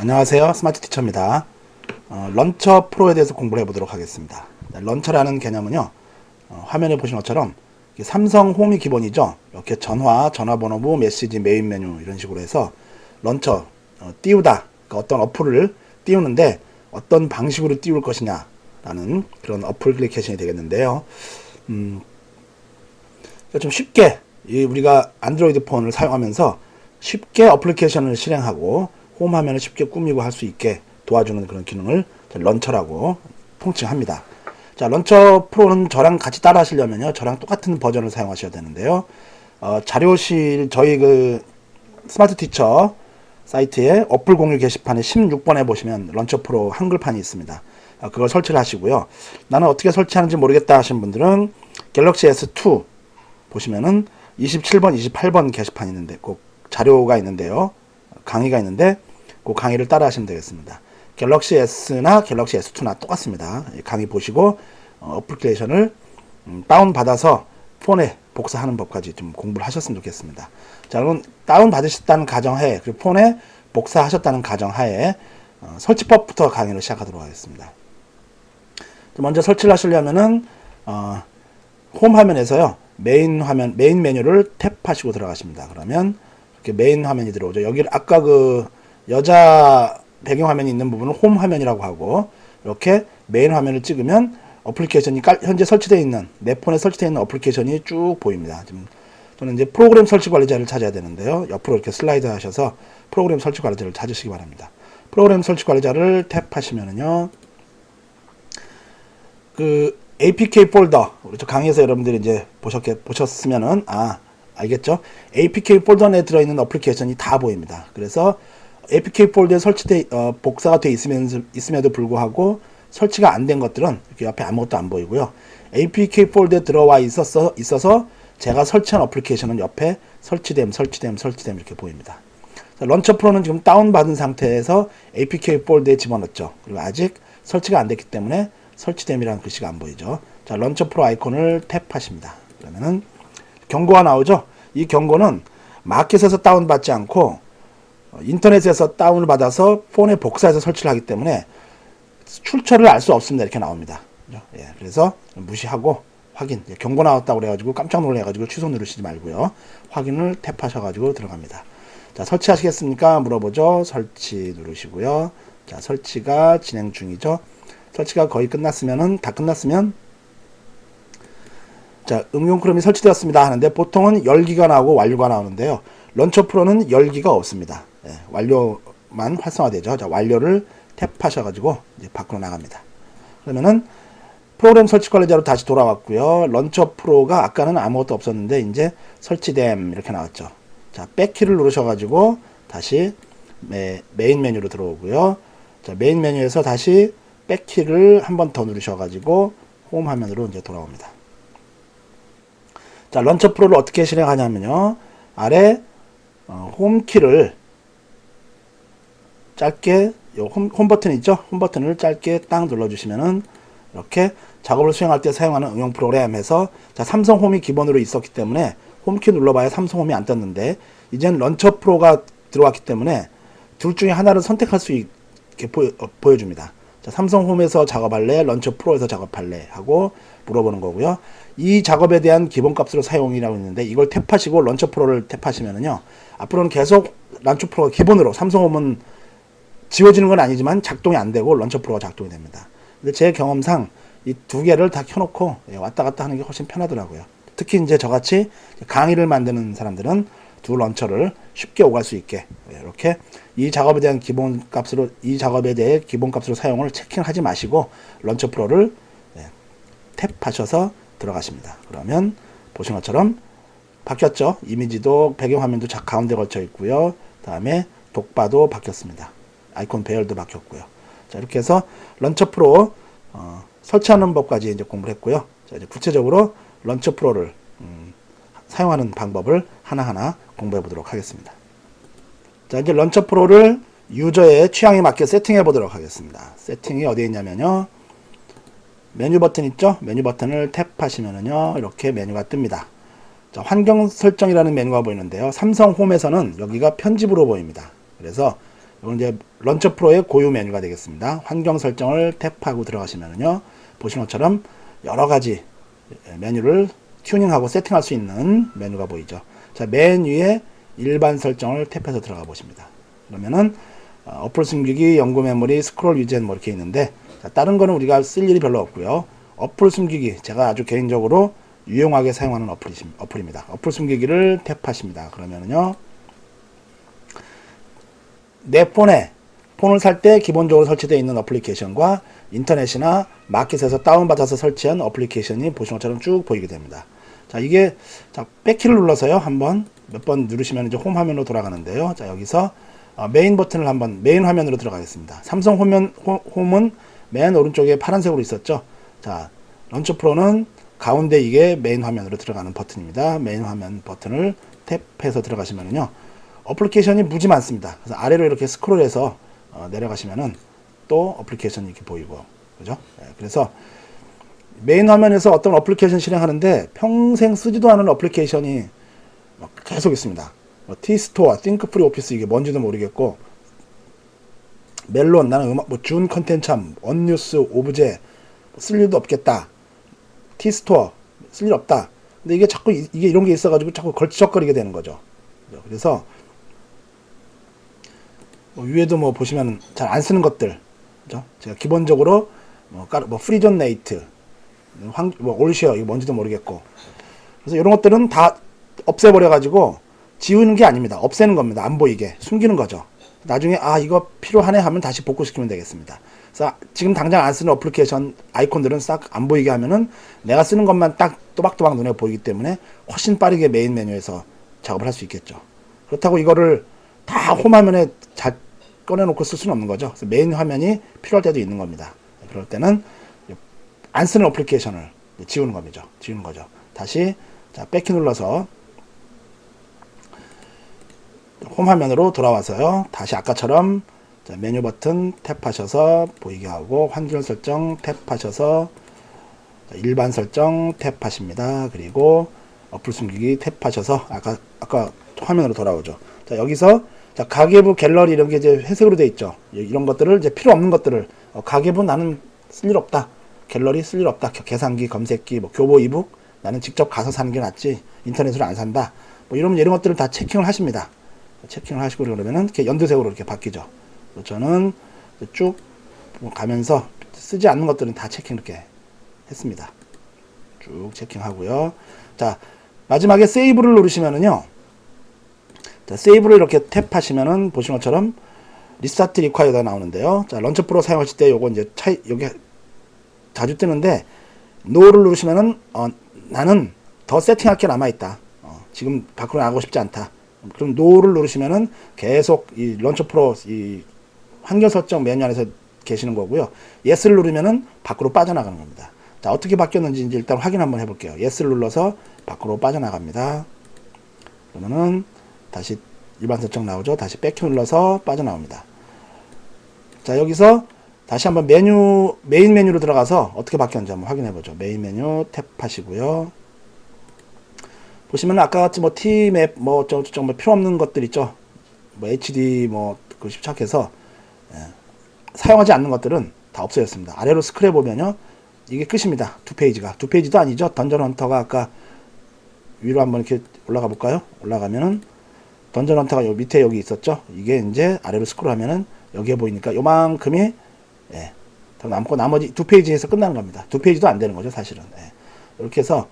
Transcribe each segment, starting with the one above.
자, 안녕하세요. 스마트 티처입니다. 어, 런처 프로에 대해서 공부를 해보도록 하겠습니다. 자, 런처라는 개념은요, 어, 화면에 보신 것처럼 삼성 홈이 기본이죠. 이렇게 전화, 전화번호부, 메시지, 메인 메뉴 이런 식으로 해서 런처, 어, 띄우다, 그러니까 어떤 어플을 띄우는데 어떤 방식으로 띄울 것이냐 라는 그런 어플리케이션이 되겠는데요. 음, 그러니까 좀 쉽게 이 우리가 안드로이드 폰을 사용하면서 쉽게 어플리케이션을 실행하고 홈 화면을 쉽게 꾸미고 할 수 있게 도와주는 그런 기능을 런처라고 통칭합니다. 자, 런처 프로는 저랑 같이 따라 하시려면요. 저랑 똑같은 버전을 사용하셔야 되는데요. 어, 자료실 저희 그 스마트 티처 사이트에 어플 공유 게시판에 16번에 보시면 런처 프로 한글판이 있습니다. 아, 그걸 설치를 하시고요. 나는 어떻게 설치하는지 모르겠다 하신 분들은 갤럭시 S2 보시면은 27번, 28번 게시판 이 있는데 꼭 자료가 있는데요. 강의가 있는데 그 강의를 따라 하시면 되겠습니다. 갤럭시 S나 갤럭시 S2나 똑같습니다. 강의 보시고 어, 어플리케이션을 음, 다운 받아서 폰에 복사하는 법까지 좀 공부를 하셨으면 좋겠습니다. 자, 여러분 다운 받으셨다는 가정하에 그리고 폰에 복사하셨다는 가정하에 어, 설치법부터 강의를 시작하도록 하겠습니다. 먼저 설치를 하시려면은 어, 홈 화면에서요 메인 화면 메인 메뉴를 탭하시고 들어가십니다. 그러면 이렇게 메인 화면이 들어오죠. 여기를 아까 그 여자 배경 화면이 있는 부분을 홈 화면이라고 하고 이렇게 메인 화면을 찍으면 어플리케이션이 깔, 현재 설치되어 있는 내 폰에 설치되어 있는 어플리케이션이 쭉 보입니다. 지금 저는 이제 프로그램 설치 관리자를 찾아야 되는데요. 옆으로 이렇게 슬라이드 하셔서 프로그램 설치 관리자를 찾으시기 바랍니다. 프로그램 설치 관리자를 탭하시면은요. 그 APK 폴더 우리 저 강의에서 여러분들이 이제 보셨겠 보셨으면은 아 알겠죠? APK 폴더 내에 들어있는 어플리케이션이 다 보입니다. 그래서 APK 폴더에 설치돼 어, 복사가 돼 있으면 있음에도 불구하고 설치가 안 된 것들은 이렇게 옆에 아무것도 안 보이고요. APK 폴더에 들어와 있었어 있어서 제가 설치한 어플리케이션은 옆에 설치됨, 설치됨, 설치됨 이렇게 보입니다. 자, 런처 프로는 지금 다운받은 상태에서 APK 폴더에 집어넣었죠. 그리고 아직 설치가 안 됐기 때문에 설치됨이라는 글씨가 안 보이죠. 자, 런처 프로 아이콘을 탭하십니다. 그러면은 경고가 나오죠. 이 경고는 마켓에서 다운받지 않고 어, 인터넷에서 다운을 받아서 폰에 복사해서 설치를 하기 때문에 출처를 알 수 없습니다. 이렇게 나옵니다. 예, 그래서 무시하고 확인. 예, 경고 나왔다고 그래가지고 깜짝 놀래가지고 취소 누르시지 말고요. 확인을 탭하셔가지고 들어갑니다. 자, 설치하시겠습니까? 물어보죠. 설치 누르시고요. 자, 설치가 진행 중이죠. 설치가 거의 끝났으면은 다 끝났으면 자 응용 크롬이 설치되었습니다 하는데 보통은 열기가 나오고 완료가 나오는데요 런처 프로는 열기가 없습니다. 예, 완료만 활성화되죠. 자 완료를 탭하셔가지고 이제 밖으로 나갑니다. 그러면은 프로그램 설치 관리자로 다시 돌아왔고요. 런처 프로가 아까는 아무것도 없었는데 이제 설치됨 이렇게 나왔죠. 자 백키를 누르셔가지고 다시 메, 메인 메뉴로 들어오고요. 자 메인 메뉴에서 다시 백키를 한 번 더 누르셔가지고 홈 화면으로 이제 돌아옵니다. 자, 런처 프로를 어떻게 실행하냐면요. 아래 어, 홈키를 짧게 홈, 홈 버튼 있죠? 홈 버튼을 짧게 딱 눌러주시면은 이렇게 작업을 수행할 때 사용하는 응용 프로그램에서 자, 삼성 홈이 기본으로 있었기 때문에 홈키 눌러봐야 삼성 홈이 안 떴는데 이젠 런처 프로가 들어왔기 때문에 둘 중에 하나를 선택할 수 있게 보여, 어, 보여줍니다. 자, 삼성 홈에서 작업할래, 런처 프로에서 작업할래 하고 물어보는 거고요. 이 작업에 대한 기본값으로 사용이라고 있는데 이걸 탭하시고 런처 프로를 탭하시면은요. 앞으로는 계속 런처 프로가 기본으로 삼성 홈은 지워지는 건 아니지만 작동이 안 되고 런처 프로가 작동이 됩니다. 근데 제 경험상 이 두 개를 다 켜놓고 예, 왔다 갔다 하는 게 훨씬 편하더라고요. 특히 이제 저같이 강의를 만드는 사람들은 두 런처를 쉽게 오갈 수 있게 이렇게 이 작업에 대한 기본 값으로 이 작업에 대해 기본 값으로 사용을 체킹하지 마시고 런처 프로를 탭하셔서 들어가십니다. 그러면 보신 것처럼 바뀌었죠. 이미지도 배경화면도 자 가운데 걸쳐 있고요. 다음에 독바도 바뀌었습니다. 아이콘 배열도 바뀌었고요. 자 이렇게 해서 런처 프로 어, 설치하는 법까지 이제 공부를 했고요. 자 이제 구체적으로 런처 프로를 음, 사용하는 방법을 하나하나 공부해 보도록 하겠습니다. 자, 이제 런처 프로를 유저의 취향에 맞게 세팅해 보도록 하겠습니다. 세팅이 어디에 있냐면요. 메뉴 버튼 있죠? 메뉴 버튼을 탭하시면은요. 이렇게 메뉴가 뜹니다. 자, 환경 설정이라는 메뉴가 보이는데요. 삼성 홈에서는 여기가 편집으로 보입니다. 그래서 이건 이제 런처 프로의 고유 메뉴가 되겠습니다. 환경 설정을 탭하고 들어가시면은요. 보시는 것처럼 여러 가지 메뉴를 튜닝하고 세팅할 수 있는 메뉴가 보이죠. 자, 맨 위에 일반 설정을 탭해서 들어가 보십니다. 그러면은 어, 어플 숨기기, 연구 메모리, 스크롤 유젠 뭐 이렇게 있는데 자, 다른 거는 우리가 쓸 일이 별로 없고요. 어플 숨기기 제가 아주 개인적으로 유용하게 사용하는 어플이, 어플입니다. 어플 숨기기를 탭하십니다. 그러면은요. 내 폰에 폰을 살 때 기본적으로 설치되어 있는 어플리케이션과 인터넷이나 마켓에서 다운받아서 설치한 어플리케이션이 보시는 것처럼 쭉 보이게 됩니다. 자, 이게 자, 백키를 눌러서요. 한번 몇 번 누르시면 이제 홈 화면으로 돌아가는데요. 자, 여기서 어, 메인 버튼을 한번 메인 화면으로 들어가겠습니다. 삼성 홈은, 홈은 맨 오른쪽에 파란색으로 있었죠. 자, 런처 프로는 가운데 이게 메인 화면으로 들어가는 버튼입니다. 메인 화면 버튼을 탭해서 들어가시면은요. 어플리케이션이 무지 많습니다. 그래서 아래로 이렇게 스크롤해서 어, 내려가시면은 또 어플리케이션이 이렇게 보이고 그죠? 예, 그래서 메인 화면에서 어떤 어플리케이션 실행하는데 평생 쓰지도 않은 어플리케이션이 막 계속 있습니다. 뭐 티스토어, 띵크프리 오피스 이게 뭔지도 모르겠고 멜론 나는 음악 뭐준 컨텐츠 언뉴스 오브제 쓸 일도 없겠다. 티스토어 쓸 일 없다. 근데 이게 자꾸 이- 이게 이런 게 있어가지고 자꾸 걸치적거리게 되는 거죠. 그래서 뭐 위에도 뭐 보시면 잘 안 쓰는 것들, 그죠? 제가 기본적으로 뭐, 까르- 뭐 프리존 네이트, 황, 뭐 올시어 이거 뭔지도 모르겠고, 그래서 이런 것들은 다 없애버려 가지고 지우는 게 아닙니다. 없애는 겁니다. 안 보이게 숨기는 거죠. 나중에 아 이거 필요하네 하면 다시 복구시키면 되겠습니다. 그래서 지금 당장 안 쓰는 어플리케이션 아이콘들은 싹 안 보이게 하면은 내가 쓰는 것만 딱 또박또박 눈에 보이기 때문에 훨씬 빠르게 메인 메뉴에서 작업을 할 수 있겠죠. 그렇다고 이거를 다 홈화면에 자, 꺼내놓고 쓸 수는 없는 거죠. 그래서 메인 화면이 필요할 때도 있는 겁니다. 그럴 때는 안 쓰는 어플리케이션을 지우는 겁니다. 지우는 거죠. 다시 자 백키 눌러서 홈 화면으로 돌아와서요. 다시 아까처럼 자, 메뉴 버튼 탭하셔서 보이게 하고 환경 설정 탭하셔서 자, 일반 설정 탭하십니다. 그리고 어플 숨기기 탭하셔서 아까 아까 화면으로 돌아오죠. 자 여기서 자 가계부 갤러리 이런 게 이제 회색으로 돼 있죠. 이런 것들을 이제 필요 없는 것들을 어, 가계부 나는 쓸 일 없다. 갤러리 쓸 일 없다. 겨- 계산기, 검색기, 뭐 교보 이북 나는 직접 가서 사는 게 낫지. 인터넷으로 안 산다. 뭐 이러면 이런 것들을 다 체킹을 하십니다. 체킹을 하시고 그러면은 이렇게 연두색으로 이렇게 바뀌죠. 저는 쭉 가면서 쓰지 않는 것들은 다 체킹 이렇게 했습니다. 쭉 체킹하고요. 자 마지막에 세이브를 누르시면은요. 자, 세이브를 이렇게 탭하시면은 보신 것처럼 리스타트 리콰이어가 나오는데요. 자 런처 프로 사용하실 때 요거 이제 차이 여기 자주 뜨는데 노를 누르시면은 어, 나는 더 세팅할 게 남아 있다. 어, 지금 밖으로 나가고 싶지 않다. 그럼 노를 누르시면은 계속 이 런처 프로 이 환경 설정 메뉴 안에서 계시는 거고요. 예스를 누르면은 밖으로 빠져나가는 겁니다. 자, 어떻게 바뀌었는지 일단 확인 한번 해볼게요. 예스를 눌러서 밖으로 빠져나갑니다. 그러면은 다시 일반 설정 나오죠. 다시 백키 눌러서 빠져나옵니다. 자, 여기서 다시 한번 메뉴, 메인 메뉴로 들어가서 어떻게 바뀌었는지 한번 확인해 보죠. 메인 메뉴 탭 하시고요. 보시면 아까 같이 뭐 T맵 뭐 저쪽 뭐 필요 없는 것들 있죠. 뭐 HD 뭐그 집착해서 예, 사용하지 않는 것들은 다 없어졌습니다. 아래로 스크롤 보면요. 이게 끝입니다. 두 페이지가. 두 페이지도 아니죠. 던전 헌터가 아까 위로 한번 이렇게 올라가 볼까요? 올라가면은 던전 헌터가 요 밑에 여기 있었죠. 이게 이제 아래로 스크롤 하면은 여기에 보이니까 요만큼이 예, 더 남고 나머지 두 페이지에서 끝나는 겁니다. 두 페이지도 안 되는 거죠, 사실은. 예. 이렇게 해서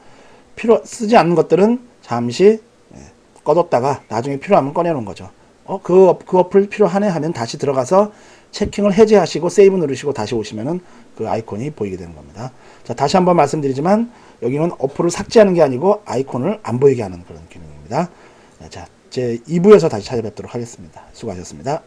필요 쓰지 않는 것들은 잠시 예, 꺼뒀다가 나중에 필요하면 꺼내놓은 거죠. 어, 그, 어- 그 어플 필요하네 하면 다시 들어가서 체킹을 해제하시고 세이브 누르시고 다시 오시면은 그 아이콘이 보이게 되는 겁니다. 자, 다시 한번 말씀드리지만 여기는 어플을 삭제하는 게 아니고 아이콘을 안 보이게 하는 그런 기능입니다. 네, 자, 제 2부에서 다시 찾아뵙도록 하겠습니다. 수고하셨습니다.